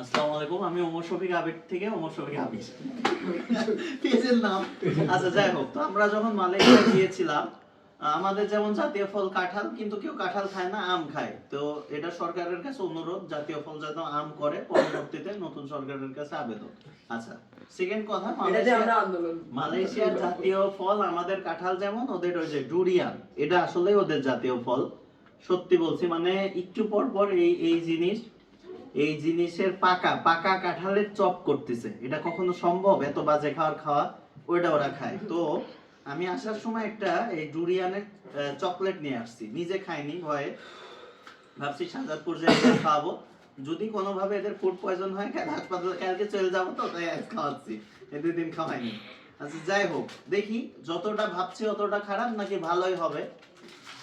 আসসালামু আলাইকুম আমি ওমর শফিক আবির থেকে ওমর শফিক আবির পেজের নাম। আচ্ছা যাই হোক তো আমরা যখন মালয়েশিয়া গিয়েছিলাম আমাদের যেমন জাতীয় ফল কাঁঠাল কিন্তু কেউ কাঁঠাল খায় না আম খায়। তো এটা সরকারের কাছে অনুরোধ জাতীয় ফল যেন আম করে পরবর্তীতে নতুন সরকারের কাছে আবেদন। আচ্ছা সেকেন্ড কথা মালয়েশিয়ার জাতীয় ফল আমাদের কাঁঠাল যেমন ওদের ওই যে ডুরিয়ান এটা আসলেই ওদের জাতীয় ফল। সত্যি বলছি মানে একটু পর পর এই এই জিনিস এই জিনিসের পাকা পাকা কাঁঠালের চপ করতেছে। এটা কখনো সম্ভব? এত বাজে খাওয়ার খাওয়া, ওইটা ওরা খায়। তো আমি আসার সময় একটা এই ডুরিয়ানের চকলেট নিয়ে আসছি। নিজে খাইনি, ভয়ে। ভাবছি সাজাদপুর যে খাওয়াবো। যদি কোনোভাবে এদের ফুড পয়জন হয় হাসপাতালে, কালকে চলে যাব তো, তাই আজ খাওয়াচ্ছি। এই দুই দিন খাওয়াইনি। আচ্ছা যাই হোক, দেখি যতটা ভাবছি অতটা খারাপ, নাকি ভালোই হবে।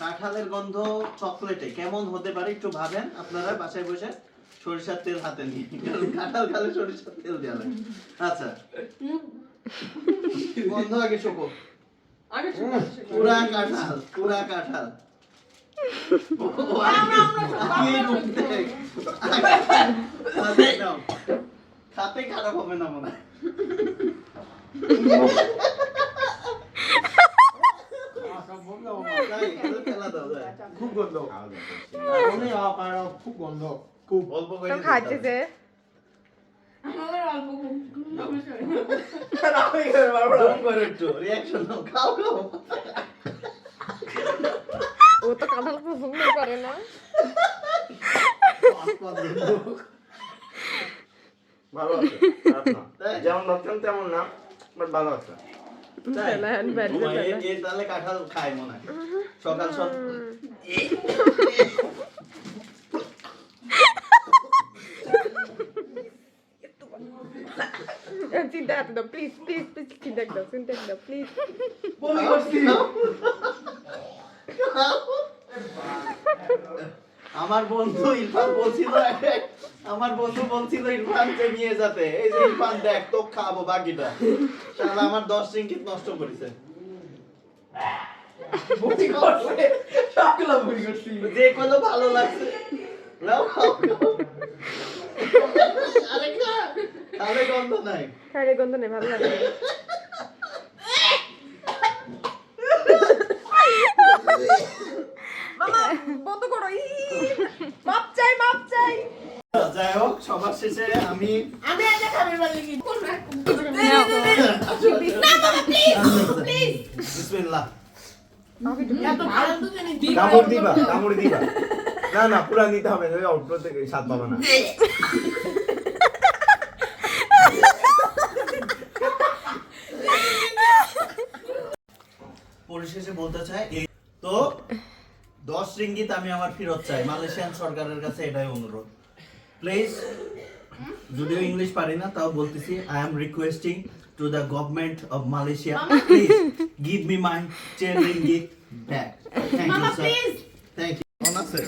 কাঁঠালের গন্ধ চকলেটে কেমন হতে পারে, একটু ভাবেন আপনারা বাসায় বসে। সরিষার তেল হাতে নিয়ে কারণ কাঁঠাল খালে সরিষার তেল দেওয়া লাগে। আচ্ছা। গন্ধ আগে শোকো আগে পুরা কাঁঠাল পুরা কাঁঠাল। খাতে খারাপ হবে না মনে হয় তাই, এগুলো ফেলা দাও, তাই। খুব গন্ধ অনেক অপারক, খুব গন্ধ খুব অল্প করে তো খাচ্ছে আমাদের অল্প করে একটু, খাও, খাও। ও তো কাঁঠাল পছন্দ করে না ভালো আছে? যেমন ভাবছিলাম তেমন না বাট ভালো আছে তাহলে কাঁঠাল খায় মনে হয়। সকাল সকাল চিন্তা হাতে দাও প্লিজ প্লিজ প্লিজ চিন্তা দাও চিন্তা দাও প্লিজ বমি করছি আমার বন্ধু ইরফান বলছিল আমার বন্ধু বলছিল ইরফানকে নিয়ে যেতে এই যে ইরফান দেখ তো খাব বাকিটা। তাহলে আমার দশ রিঙ্কিত নষ্ট করেছে। বমি করছে। সবগুলো বমি করছি। যে কোনো ভালো লাগছে। নাও খাও। খাও। আরে খা তাহলে গন্ধ নাই? খাইলে গন্ধ নেই ভালো লাগে। মামা বন্ধ করো ই। মাপ চাই মাপ চাই। যাই হোক সবার শেষে আমি আমি আগে খাবার বাড়ি কি বিসমিল্লাহ। এত ভালো তো জানি কামড় দিবা কামড় দিবা। না না পুরা নিতে হবে অল্প থেকে স্বাদ পাবা না। বলতে চাই তো দশ রিঙ্গিত আমি আমার ফেরত চাই। মালয়েশিয়ান সরকারের কাছে এটাই অনুরোধ। প্লিজ যদিও ইংলিশ পারি না তাও বলতেছি I am requesting to the government of Malaysia please give me my ten ringgit back thank you sir thank you আছে?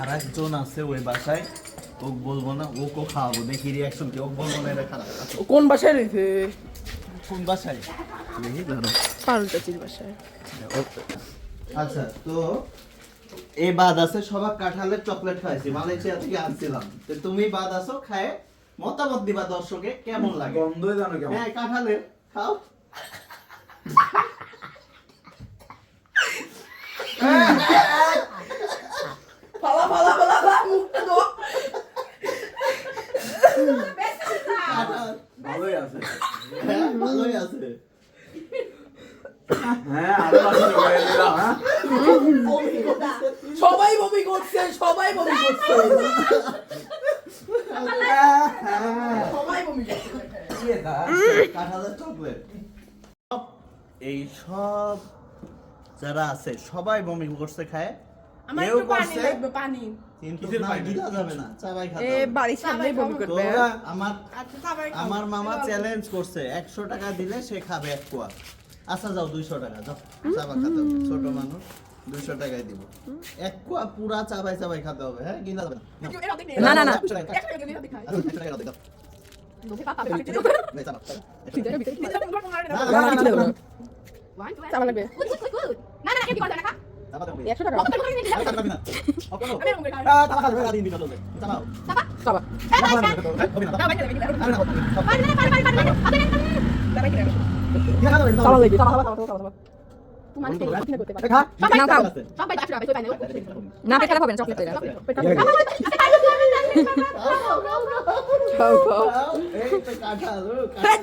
আর একজন আছে ওই বাসায় ওক বলব না ওকে খাওয়াবো দেখি রিয়াকশন কি ওক বলব না এটা খারাপ। আচ্ছা, কোন বাসায় রয়েছে? কোন বাসায়? দেখি আচ্ছা তো এই বাদ আছে সবার কাঁঠালের চকলেট খাইছি মালয়েশিয়া থেকে আনছিলাম। তো তুমি বাদ আছো খায় মতামত দিবা দর্শকে কেমন লাগে? গন্ধই জানো কেমন? হ্যাঁ কাঁঠালের খাও পালা পালা পালা পালা মুখটা দো কাঁঠাল ভালোই আছে হ্যাঁ ভালোই আছে হ্যাঁ আরও বাকি করে দিলাম হ্যাঁ সবাই বমি করছে সবাই বমি করছে। সবাই বমি করছে। এই সব যারা আছে সবাই বমি করছে খায়। আমার করছে, পানি। আচ্ছা। আমার মামা চ্যালেঞ্জ করছে একশো টাকা দিলে সে খাবে এক কুয়া। আচ্ছা যাও দুইশো টাকা যাও চাবা খাতে ছোট মানুষ। দুইশো টাকায় দিব এক কুয়া পুরা চাবাই চাবাই খাতে হবে হ্যাঁ কিনা যাবে না। না, না। আচ্ছা। চাবা লাগবে Good, good, good. না না পেট খারাপ হবে না চকলেট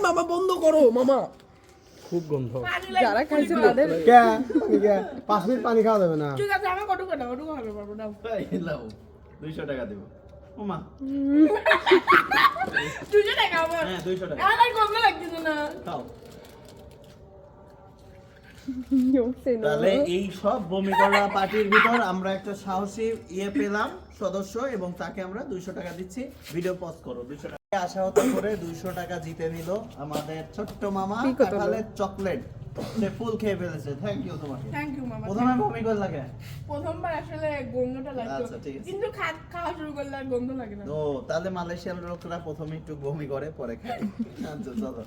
মামা বন্ধ করো মামা। খুব গন্ধ। যারা খাইছে তাদের পানি পাঁচ মিনিট পানি খাওয়া যাবে না? ঠিক আছে, আমার কটুকু দাও, ওটুকু হবে, বাবু, দাও। দুইশো টাকা দেবো। ওমা দুইশো টাকা আমার। হ্যাঁ দুইশো টাকা। আমার গন্ধ লাগতেছে না। খাও। না তাহলে এই সব বমি করা পার্টির ভিতর আমরা একটা সাহসী ইয়ে পেলাম সদস্য এবং তাকে আমরা দুইশো টাকা দিচ্ছি। ভিডিও পজ করো দুইশো টাকা। আশাহত করে দুইশো টাকা জিতে নিল আমাদের ছোট্ট মামা? কাঁঠালের চকলেট। সে ফুল খেয়ে ফেলেছে। থ্যাংক ইউ তোমাকে। Thank you, মামা। প্রথমে বমি করে লাগে প্রথমবার আসলে গন্ধটা লাগতো। আচ্ছা, ঠিক আছে। কিন্তু খা- খাওয়া শুরু করলে আর গন্ধ লাগে না। ও তাহলে মালয়েশিয়ার লোকরা প্রথমে একটু বমি করে পরে খায়। আচ্ছা চলো।